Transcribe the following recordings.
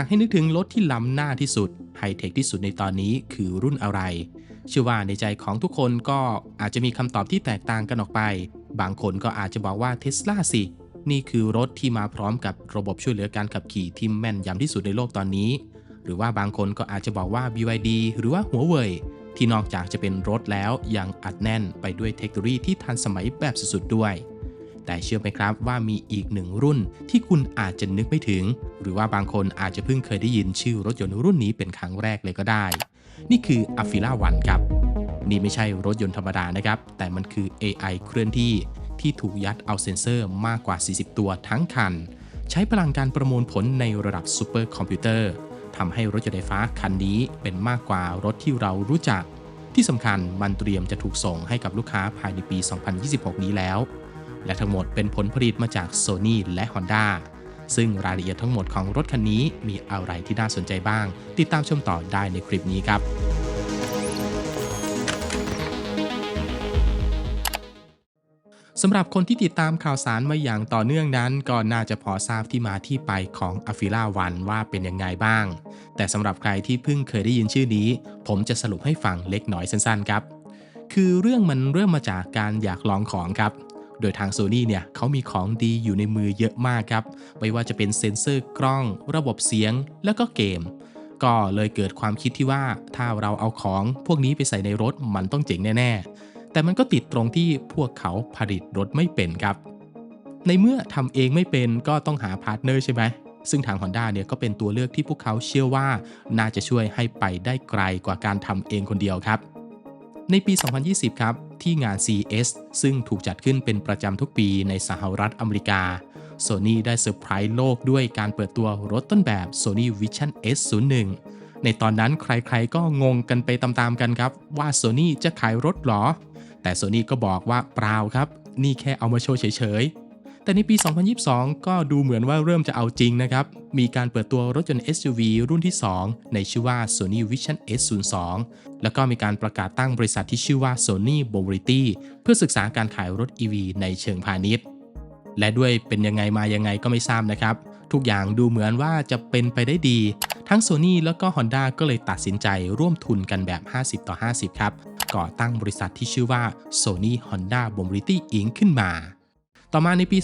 หากให้นึกถึงรถที่ล้ำหน้าที่สุดไฮเทคที่สุดในตอนนี้คือรุ่นอะไร เชื่อว่าในใจของทุกคนก็อาจจะมีคำตอบที่แตกต่างกันออกไป บางคนก็อาจจะบอกว่าเทสลาสิ นี่คือรถที่มาพร้อมกับระบบช่วยเหลือการขับขี่ที่แม่นยำที่สุดในโลกตอนนี้ หรือว่าบางคนก็อาจจะบอกว่า BYD หรือว่าหัวเว่ยที่นอกจากจะเป็นรถแล้วยังอัดแน่นไปด้วยเทคโนโลยีที่ทันสมัยแบบสุดๆด้วย แต่เชื่อไหมครับว่ามีอีกหนึ่งรุ่นที่คุณอาจจะนึกไม่ถึง หรือว่าบางคนอาจจะเพิ่งเคยได้ยินชื่อรถยนต์รุ่นนี้เป็นครั้งแรกเลยก็ได้ นี่คือ a f i l a One ครับ นี่ไม่ใช่รถยนต์ธรรมดานะครับ แต่มันคือ AI เคลื่อนที่ที่ถูกยัดเอาเซ็นเซอร์มากกว่า 40 ตัวทั้งคัน ใช้พลังการประมวลผลในระดับซูเปอร์คอมพิวเตอร์ทำให้รถยนต์ไฟฟ้าคันนี้เป็นมากกว่ารถที่เรารู้จัก ที่สำคัญมันเตรียมจะถูกส่งให้กับลูกค้าภายในปี 2026 นี้แล้ว และทั้งหมดเป็นผลผลิตมาจาก Sony และ Honda ซึ่งรายละเอียดทั้งหมดของรถคันนี้มีอะไรที่น่าสนใจบ้าง ติดตามชมต่อได้ในคลิปนี้ครับสำหรับคนที่ติดตามข่าวสารมาอย่างต่อเนื่องนั้น ก็น่าจะพอทราบที่มาที่ไปของ a f i l a One ว่าเป็นยังไงบ้าง แต่สำหรับใครที่เพิ่งเคยได้ยินชื่อนี้ ผมจะสรุปให้ฟังเล็กน้อยสั้นๆครับ คือเรื่องมันเริ่มมาจากการอยากลองของครับ โดยทาง Sony เนี่ยเขามีของดีอยู่ในมือเยอะมากครับ ไม่ว่าจะเป็นเซ็นเซอร์กล้อง ระบบเสียง แล้วก็เกม ก็เลยเกิดความคิดที่ว่าถ้าเราเอาของพวกนี้ไปใส่ในรถมันต้องเจ๋งแน่ ๆ แต่มันก็ติดตรงที่พวกเขาผลิตรถไม่เป็นครับ ในเมื่อทำเองไม่เป็นก็ต้องหาพาร์ทเนอร์ใช่ไหมซึ่งทาง Honda เนี่ยก็เป็นตัวเลือกที่พวกเขาเชื่อว่า น่าจะช่วยให้ไปได้ไกลกว่าการทำเองคนเดียวครับ ในปี 2020 ครับ ที่งาน CES ซึ่งถูกจัดขึ้นเป็นประจำทุกปีในสหรัฐอเมริกา Sony ได้เซอร์ไพรส์โลกด้วยการเปิดตัวรถต้นแบบ Sony Vision S01 ในตอนนั้นใครๆก็งงกันไปตามๆกันครับ ว่า Sony จะขายรถหรอ แต่ Sony ก็บอกว่าเปล่าครับ นี่แค่เอามาโชว์เฉยๆ แต่ในปี 2022 ก็ดูเหมือนว่าเริ่มจะเอาจริงนะครับ มีการเปิดตัวรถยนต์ SUV รุ่นที่ 2 ในชื่อว่า Sony Vision S02 แล้วก็มีการประกาศตั้งบริษัทที่ชื่อว่า Sony Mobility เพื่อศึกษาการขายรถ EV ในเชิงพาณิชย์ และด้วยเป็นยังไงมายังไงก็ไม่ทราบนะครับ ทุกอย่างดูเหมือนว่าจะเป็นไปได้ดี ทั้ง Sony แล้วก็ Honda ก็เลยตัดสินใจร่วมทุนกันแบบ 50 ต่อ 50 ครับ ก่อตั้งบริษัทที่ชื่อว่า Sony Honda Mobility Inc. ขึ้นมา ต่อมาในปี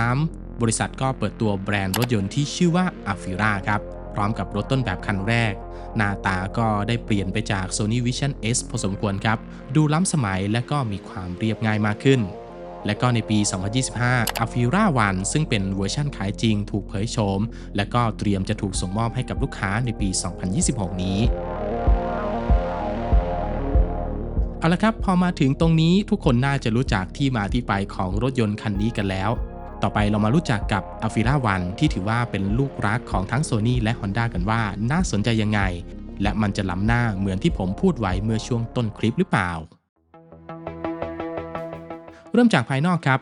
2023 บริษัทก็เปิดตัวแบรนด์รถยนต์ที่ชื่อว่า a f i r a ครับพร้อมกับรถต้นแบบคันแรก หน้าตาก็ได้เปลี่ยนไปจาก Sony Vision S พอสมควรครับ ดูล้ำสมัยและก็มีความเรียบง่ายมากขึ้น และก็ในปี 2025 a f i r a One ซึ่งเป็นเวอร์ชั่นขายจริงถูกเผยโฉมและก็เตรียมจะถูกส่งมอบให้กับลูกค้าในปี 2026 นี้ เอาละครับ พอมาถึงตรงนี้ทุกคนน่าจะรู้จักที่มาที่ไปของรถยนต์คันนี้กันแล้ว ต่อไปเรามารู้จักกับ a f i r a One ที่ถือว่าเป็นลูกรักของทั้ง Sony และ Honda กันว่าน่าสนใจยังไง และมันจะล้ำหน้าเหมือนที่ผมพูดไว้เมื่อช่วงต้นคลิปหรือเปล่า เริ่มจากภายนอกครับ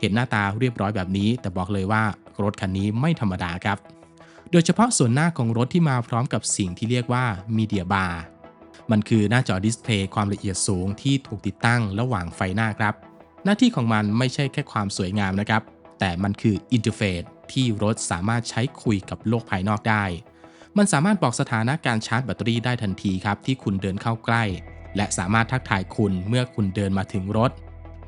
เห็นหน้าตาเรียบร้อยแบบนี้ แต่บอกเลยว่ารถคันนี้ไม่ธรรมดาครับ โดยเฉพาะส่วนหน้าของรถที่มาพร้อมกับสิ่งที่เรียกว่า Media Bar มันคือหน้าจอดิสเพลย์ความละเอียดสูงที่ถูกติดตั้งระหว่างไฟหน้าครับ หน้าที่ของมันไม่ใช่แค่ความสวยงามนะครับ แต่มันคืออินเทอร์เฟซที่รถสามารถใช้คุยกับโลกภายนอกได้ มันสามารถบอกสถานะการชาร์จแบตเตอรี่ได้ทันทีครับที่คุณเดินเข้าใกล้ และสามารถทักทายคุณเมื่อคุณเดินมาถึงรถ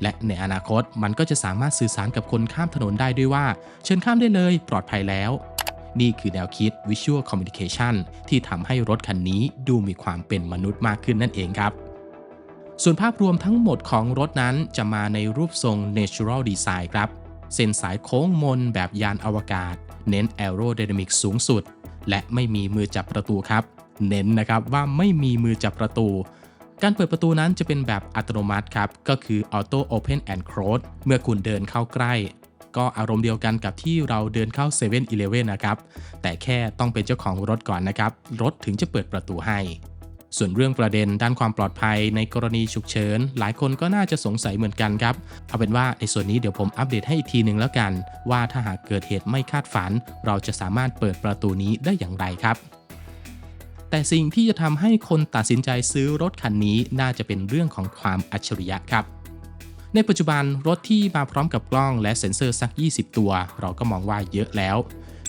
และในอนาคตมันก็จะสามารถสื่อสารกับคนข้ามถนนได้ด้วยว่า เชิญข้ามได้เลย ปลอดภัยแล้ว นี่คือแนวคิด Visual Communication ที่ทำให้รถคันนี้ดูมีความเป็นมนุษย์มากขึ้นนั่นเองครับ ส่วนภาพรวมทั้งหมดของรถนั้นจะมาในรูปทรง Natural Design ครับ เส้นสายโค้งมนแบบยานอวกาศ เน้น Aerodynamic สูงสุด และไม่มีมือจับประตูครับ เน้นนะครับว่าไม่มีมือจับประตูการเปิดประตูนั้นจะเป็นแบบอัตโนมัติครับ ก็คือ Auto Open and Close เมื่อคุณเดินเข้าใกล้ ก็อารมณ์เดียวกันกับที่เราเดินเข้า7 e เ e ่ e อเนะครับ แต่แค่ต้องเป็นเจ้าของรถก่อนนะครับ รถถึงจะเปิดประตูให้ ส่วนเรื่องประเด็นด้านความปลอดภัยในกรณีฉุกเฉิน หลายคนก็น่าจะสงสัยเหมือนกันครับ เอาเป็นว่าในส่วนนี้เดี๋ยวผมอัปเดตให้อีกทีหนึ่งแล้วกัน ว่าถ้าหากเกิดเหตุไม่คาดฝัน เราจะสามารถเปิดประตูนี้ได้อย่างไรครับแต่สิ่งที่จะทำให้คนตัดสินใจซื้อรถคันนี้น่าจะเป็นเรื่องของความอัจฉริยะครับ ในปัจจุบันรถที่มาพร้อมกับกล้องและเซ็นเซอร์สัก 20 ตัว เราก็มองว่าเยอะแล้ว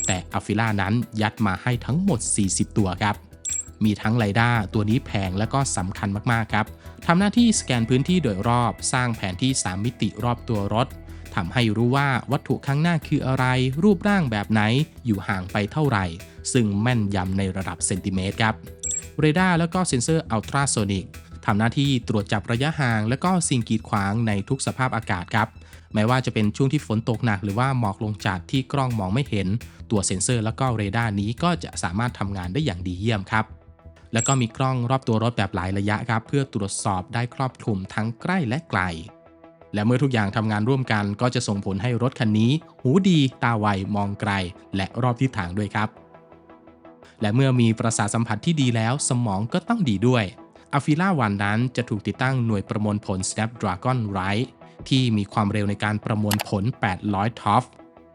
แต่อัฟิล่านั้นยัดมาให้ทั้งหมด 40 ตัวครับ มีทั้งไรด้าตัวนี้แพงและก็สำคัญมากๆครับทำหน้าที่สแกนพื้นที่โดยรอบสร้างแผนที่ 3 มิติรอบตัวรถทำให้รู้ว่าวัตถุข้างหน้าคืออะไร รูปร่างแบบไหน อยู่ห่างไปเท่าไหร่ ซึ่งแม่นยำในระดับเซนติเมตรครับ เรดาร์แล้วก็เซ็นเซอร์อัลตราโซนิก ทำหน้าที่ตรวจจับระยะห่าง และก็สิ่งกีดขวางในทุกสภาพอากาศครับ แม้ว่าจะเป็นช่วงที่ฝนตกหนัก หรือว่าหมอกลงจัดที่กล้องมองไม่เห็น ตัวเซ็นเซอร์แล้วก็เรดาร์นี้ก็จะสามารถทำงานได้อย่างดีเยี่ยมครับแล้วก็มีกล้องรอบตัวรถแบบหลายระยะครับ เพื่อตรวจสอบได้ครอบคลุมทั้งใกล้และไกล และเมื่อทุกอย่างทำงานร่วมกันก็จะส่งผลให้รถคันนี้ หูดีตาไวมองไกล และรอบทิศทางด้วยครับ และเมื่อมีประสาทสัมผัสที่ดีแล้ว สมองก็ต้องดีด้วย อ f i l a One นั้นจะถูกติดตั้งหน่วยประมวลผล Snapdragon Ride ที่มีความเร็วในการประมวลผล 800 TOF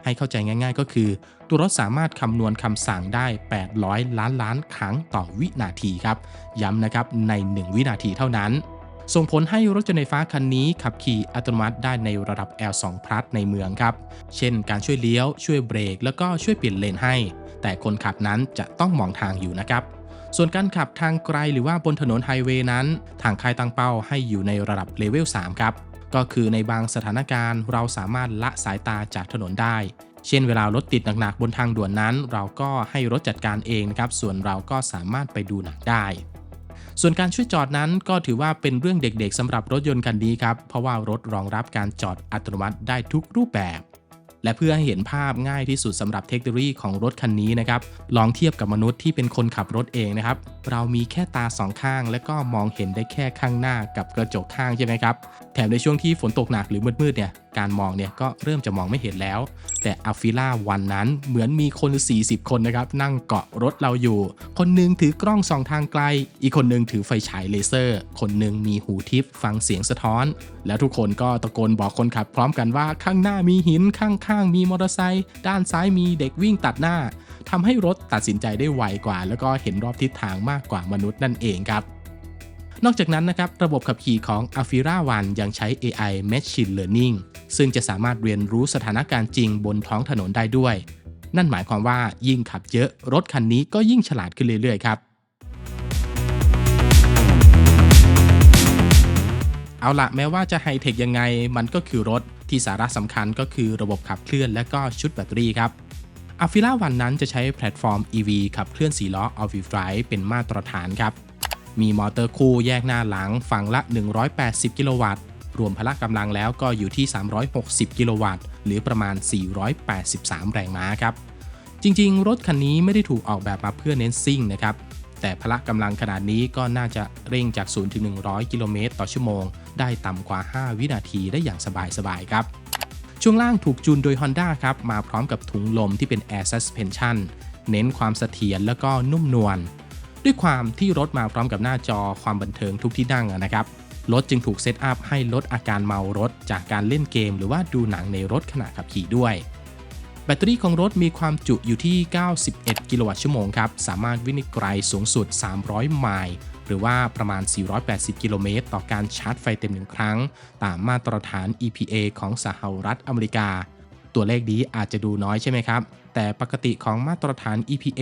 ให้เข้าใจง่ายๆก็คือ ตัวรถสามารถคำนวณคำสั่งได้ 800 ล้านล้านครั้งต่อวินาทีครับ ย้ำนะครับใน 1 วินาทีเท่านั้น ส่งผลให้รถยนต์ไฟฟ้าคันนี้ขับขี่อัตโนมัติได้ในระดับ L2 Plus ในเมืองครับ เช่นการช่วยเลี้ยว ช่วยเบรก แล้วก็ช่วยเปลี่ยนเลนให้ แต่คนขับนั้นจะต้องมองทางอยู่นะครับ ส่วนการขับทางไกลหรือว่าบนถนนไฮเวย์นั้น ทางค่ายตั้งเป้าให้อยู่ในระดับเลเวล 3 ครับ ก็คือในบางสถานการณ์เราสามารถละสายตาจากถนนได้ เช่นเวลารถติดหนักๆบนทางด่วนนั้น เราก็ให้รถจัดการเองนะครับ ส่วนเราก็สามารถไปดูหนังได้ส่วนการช่วยจอดนั้นก็ถือว่าเป็นเรื่องเด็กๆสำหรับรถยนต์คันนี้ครับ เพราะว่ารถรองรับการจอดอัตโนมัติได้ทุกรูปแบบ และเพื่อให้เห็นภาพง่ายที่สุดสำหรับเทคโนโลยีของรถคันนี้นะครับ ลองเทียบกับมนุษย์ที่เป็นคนขับรถเองนะครับ เรามีแค่ตาสองข้าง และก็มองเห็นได้แค่ข้างหน้ากับกระจกข้างใช่ไหมครับ แถมในช่วงที่ฝนตกหนักหรือมืดๆเนี่ย การมองเนี่ยก็เริ่มจะมองไม่เห็นแล้ว แต่อัฟฟิล่าวันนั้นเหมือนมีคน 40 คนนะครับ นั่งเกาะรถเราอยู่ คนหนึงถือกล้องส่องทางไกล อีกคนหนึงถือไฟฉายเลเซอร์ คนหนึงมีหูทิพย์ฟังเสียงสะท้อน แล้วทุกคนก็ตะโกนบอกคนขับพร้อมกันว่าข้างหน้ามีหินข้างๆ มีมอเตอร์ไซค์ด้านซ้ายมีเด็กวิ่งตัดหน้าทำให้รถตัดสินใจได้ไวกว่า แล้วก็เห็นรอบทิศทางมากกว่ามนุษย์นั่นเองครับ นอกจากนั้นนะครับระบบขับขี่ของ a f i r a One ยังใช้ AI Machine Learning ซึ่งจะสามารถเรียนรู้สถานการณ์จริงบนท้องถนนได้ด้วย นั่นหมายความว่ายิ่งขับเยอะรถคันนี้ก็ยิ่งฉลาดขึ้นเรื่อยๆ ครับ เอาละแม้ว่าจะไฮเทคยังไงมันก็คือรถที่สาระสำคัญก็คือระบบขับเคลื่อนและก็ชุดแบตเตอรี่ครับ a f i l a One นั้นจะใช้แพลตฟอร์ม EV ขับเคลื่อน4ล้อ All Wheel Drive เป็นมาตรฐานครับ มีมอเตอร์คู่แยกหน้าหลังฝั่งละ 180 กิโลวัตต์ รวมพละกำลังแล้วก็อยู่ที่ 360 กิโลวัตต์ หรือประมาณ 483 แรงม้าครับ จริงๆ รถคันนี้ไม่ได้ถูกออกแบบมาเพื่อเน้นซิ่งนะครับ แต่พละกำลังขนาดนี้ก็น่าจะเร่งจาก 0 ถึง 100 กิโลเมตรต่อชั่วโมง ได้ต่ำกว่า 5 วินาทีได้อย่างสบายๆครับช่วงล่างถูกจูนโดย Honda ครับ มาพร้อมกับถุงลมที่เป็น Air Suspension เน้นความเสถียรแล้วก็นุ่มนวล ด้วยความที่รถมาพร้อมกับหน้าจอความบันเทิงทุกที่นั่งนะครับ รถจึงถูกเซตอัพให้ลดอาการเมารถจากการเล่นเกม หรือว่าดูหนังในรถขณะขับขี่ด้วย แบตเตอรี่ของรถมีความจุอยู่ที่ 91 กิโลวัตต์ชั่วโมงครับ สามารถวิ่งได้ไกลสูงสุด 300 ไมล์ หรือว่าประมาณ 480 กิโลเมตรต่อการชาร์จไฟเต็มหนึ่งครั้ง ตามมาตรฐาน EPA ของสหรัฐอเมริกา ตัวเลขนี้อาจจะดูน้อยใช่ไหมครับ แต่ปกติของมาตรฐาน EPA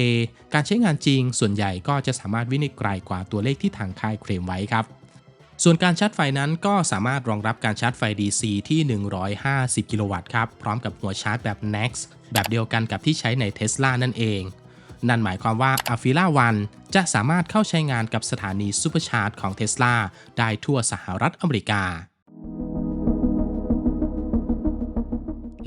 การใช้งานจริงส่วนใหญ่ก็จะสามารถวิ่งได้ไกลกว่าตัวเลขที่ทางค่ายเคลมไว้ครับส่วนการชาร์จไฟนั้นก็สามารถรองรับการชาร์จไฟ DC ที่ 150 กิโลวัตต์ครับ พร้อมกับหัวชาร์จแบบ NAX แบบเดียวกันกับที่ใช้ใน Tesla นั่นเอง นั่นหมายความว่า a f i l a One จะสามารถเข้าใช้งานกับสถานีซูเปอร์ชาร์จของ Tesla ได้ทั่วสหรัฐอเมริกา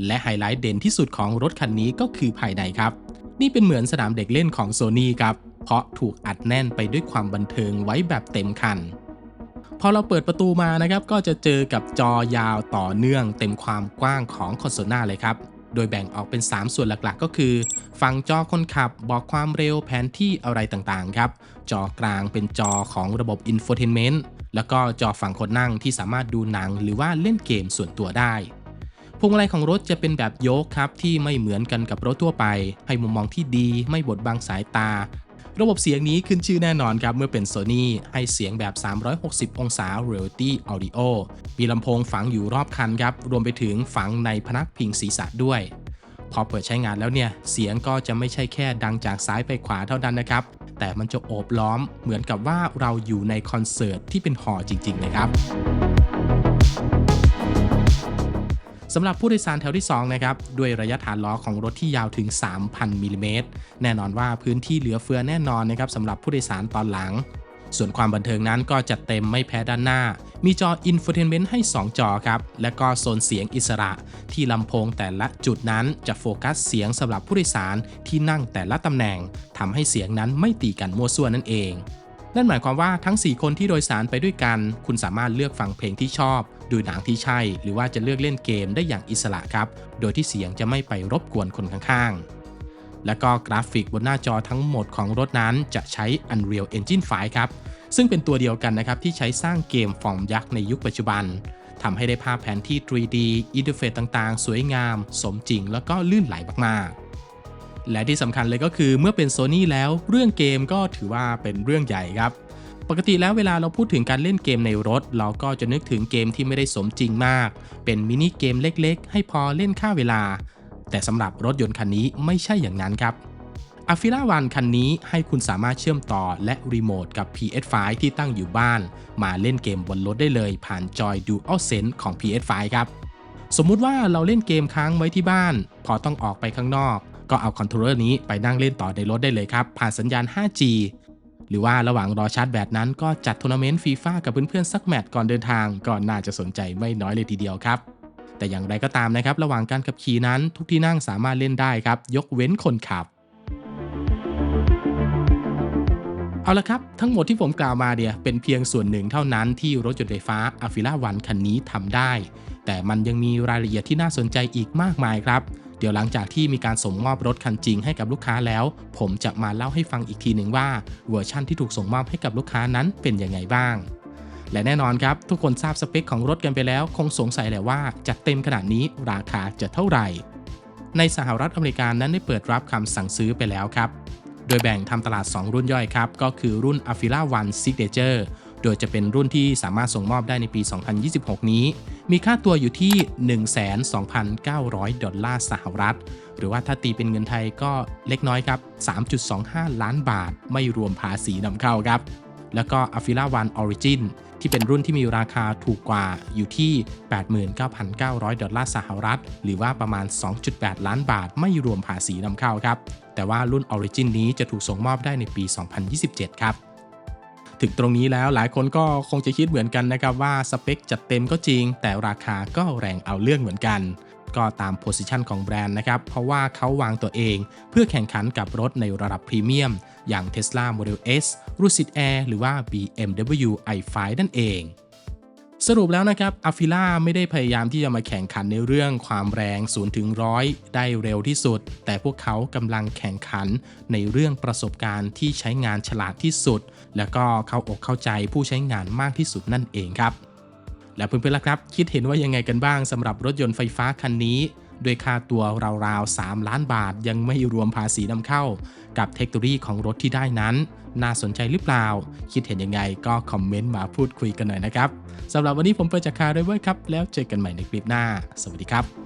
และไฮไลท์เด่นที่สุดของรถคันนี้ก็คือภายในครับ นี่เป็นเหมือนสนามเด็กเล่นของ Sony ครับ เพราะถูกอัดแน่นไปด้วยความบันเทิงไว้แบบเต็มคัน พอเราเปิดประตูมานะครับก็จะเจอกับจอยาวต่อเนื่องเต็มความกว้างของคอนโซลหน้าเลยครับ โดยแบ่งออกเป็น 3 ส่วนหลักๆ ก็คือ ฝั่งจอคนขับบอกความเร็วแผนที่อะไรต่างๆครับ จอกลางเป็นจอของระบบ Infotainment แล้วก็จอฝั่งคนนั่งที่สามารถดูหนังหรือว่าเล่นเกมส่วนตัวได้ พวงมาลัยของรถจะเป็นแบบโยกครับ ที่ไม่เหมือนกันกับรถทั่วไป ให้มุมมองที่ดีไม่บดบังสายตา ระบบเสียงนี้ขึ้นชื่อแน่นอนครับ เมื่อเป็น Sony ให้เสียงแบบ 360 องศา Reality Audio มีลำโพงฝังอยู่รอบคันครับ รวมไปถึงฝังในพนักพิงศีรษะด้วย พอเปิดใช้งานแล้วเนี่ย เสียงก็จะไม่ใช่แค่ดังจากซ้ายไปขวาเท่านั้นนะครับ แต่มันจะโอบล้อมเหมือนกับว่าเราอยู่ในคอนเสิร์ตที่เป็นหอจริง ๆ นะครับ สำหรับผู้โดยสารแถวที่2นะครับด้วยระยะฐานล้อของรถที่ยาวถึง 3,000มิลลิเมตรแน่นอนว่าพื้นที่เหลือเฟือแน่นอนนะครับสำหรับผู้โดยสารตอนหลัง ส่วนความบันเทิงนั้นก็จัดเต็มไม่แพ้ด้านหน้า มีจอ Infotainment ให้ 2 จอครับ และก็โซนเสียงอิสระ ที่ลำโพงแต่ละจุดนั้นจะโฟกัสเสียงสำหรับผู้โดยสารที่นั่งแต่ละตำแหน่งทำให้เสียงนั้นไม่ตีกันมั่วซั่วนั่นเอง นั่นหมายความว่าทั้ง 4 คนที่โดยสารไปด้วยกัน คุณสามารถเลือกฟังเพลงที่ชอบ ดูหนังที่ใช่ หรือว่าจะเลือกเล่นเกมได้อย่างอิสระครับ โดยที่เสียงจะไม่ไปรบกวนคนข้างๆ และก็กราฟิกบนหน้าจอทั้งหมดของรถนั้นจะใช้ Unreal Engine 5ครับ ซึ่งเป็นตัวเดียวกันนะครับที่ใช้สร้างเกมฟอร์มยักษ์ในยุคปัจจุบันทำให้ได้ภาพแผนที่ 3D อินเทอร์เฟซต่างๆ สวยงาม สมจริง แล้วก็ลื่นไหลมากๆ และที่สำคัญเลยก็คือเมื่อเป็น Sony แล้วเรื่องเกมก็ถือว่าเป็นเรื่องใหญ่ครับ ปกติแล้วเวลาเราพูดถึงการเล่นเกมในรถ เราก็จะนึกถึงเกมที่ไม่ได้สมจริงมาก เป็นมินิเกมเล็กๆ ให้พอเล่นค่าเวลา แต่สำหรับรถยนต์คันนี้ไม่ใช่อย่างนั้นครับ a f i l a One คันนี้ให้คุณสามารถเชื่อมต่อและรีโมทกับ PS5 ที่ตั้งอยู่บ้าน มาเล่นเกมบนรถได้เลยผ่านจอย DualSense ของ PS5 ครับ สมมุติว่าเราเล่นเกมค้างไว้ที่บ้าน พอต้องออกไปข้างนอก ก็เอาคอนโทรลเลอร์นี้ไปนั่งเล่นต่อในรถได้เลยครับ ผ่านสัญญาณ 5G หรือว่าระหว่างรอชาร์จแบตนั้นก็จัดทัวร์นาเมนต์ฟีฟ่ากับเพื่อนๆสักแมตช์ก่อนเดินทางก็น่าจะสนใจไม่น้อยเลยทีเดียวครับ แต่อย่างไรก็ตามนะครับ ระหว่างการขับขี่นั้นทุกที่นั่งสามารถเล่นได้ครับ ยกเว้นคนขับเอาละครับ ทั้งหมดที่ผมกล่าวมาเนี่ยเป็นเพียงส่วนหนึ่งเท่านั้นที่รถยนต์ไฟฟ้า a f i l a One คันนี้ทำได้ แต่มันยังมีรายละเอียดที่น่าสนใจอีกมากมายครับ เดี๋ยวหลังจากที่มีการส่งมอบรถคันจริงให้กับลูกค้าแล้ว ผมจะมาเล่าให้ฟังอีกทีหนึ่งว่าเวอร์ชั่นที่ถูกส่งมอบให้กับลูกค้านั้นเป็นยังไงบ้างและแน่นอนครับ ทุกคนทราบสเปคของรถกันไปแล้ว คงสงสัยแหละว่าจัดเต็มขนาดนี้ราคาจะเท่าไหร่ ในสหรัฐอเมริกานั้นได้เปิดรับคำสั่งซื้อไปแล้วครับ โดยแบ่งทำตลาด 2 รุ่นย่อยครับ ก็คือรุ่น a f i l a One Signature โดยจะเป็นรุ่นที่สามารถส่งมอบได้ในปี 2026 นี้ มีค่าตัวอยู่ที่ 12,900 ดอลลาร์สหรัฐ หรือว่าถ้าตีเป็นเงินไทยก็เล็กน้อยครับ 3.25 ล้านบาท ไม่รวมภาษีนำเข้าครับ แล้วก็ a f i l a One Origin ที่เป็นรุ่นที่มีราคาถูกกว่าอยู่ที่ 89,900 ดอลลาร์สหรัฐ หรือว่าประมาณ 2.8 ล้านบาท ไม่รวมภาษีนำเข้าครับ แต่ว่ารุ่น Origin นี้จะถูกส่งมอบได้ในปี 2027 ครับ ถึงตรงนี้แล้วหลายคนก็คงจะคิดเหมือนกันนะครับว่าสเปคจัดเต็มก็จริง แต่ราคาก็แรงเอาเรื่องเหมือนกัน ก็ตามโพสิชันของแบรนด์นะครับ เพราะว่าเขาวางตัวเอง เพื่อแข่งขันกับรถในระดับพรีเมียม อย่าง Tesla Model S Lucid Air หรือว่า BMW i5 นั่นเอง สรุปแล้วนะครับอัฟิล่าไม่ได้พยายามที่จะมาแข่งขันในเรื่องความแรง0ถึงร้อยได้เร็วที่สุด แต่พวกเขากำลังแข่งขันในเรื่องประสบการณ์ที่ใช้งานฉลาดที่สุด แล้วก็เข้าอกเข้าใจผู้ใช้งานมากที่สุดนั่นเองครับ แล้วเพื่อนๆล่ะครับ คิดเห็นว่ายังไงกันบ้างสำหรับรถยนต์ไฟฟ้าคันนี้ ด้วยค่าตัวราวๆ 3 ล้านบาท ยังไม่รวมภาษีนำเข้า กับเทคโนโลยีของรถที่ได้นั้น น่าสนใจหรือเปล่า คิดเห็นยังไงก็คอมเมนต์มาพูดคุยกันหน่อยนะครับสำหรับวันนี้ผมเปิดจากคาร์ด้วยครับ แล้วเจอกันใหม่ในคลิปหน้า สวัสดีครับ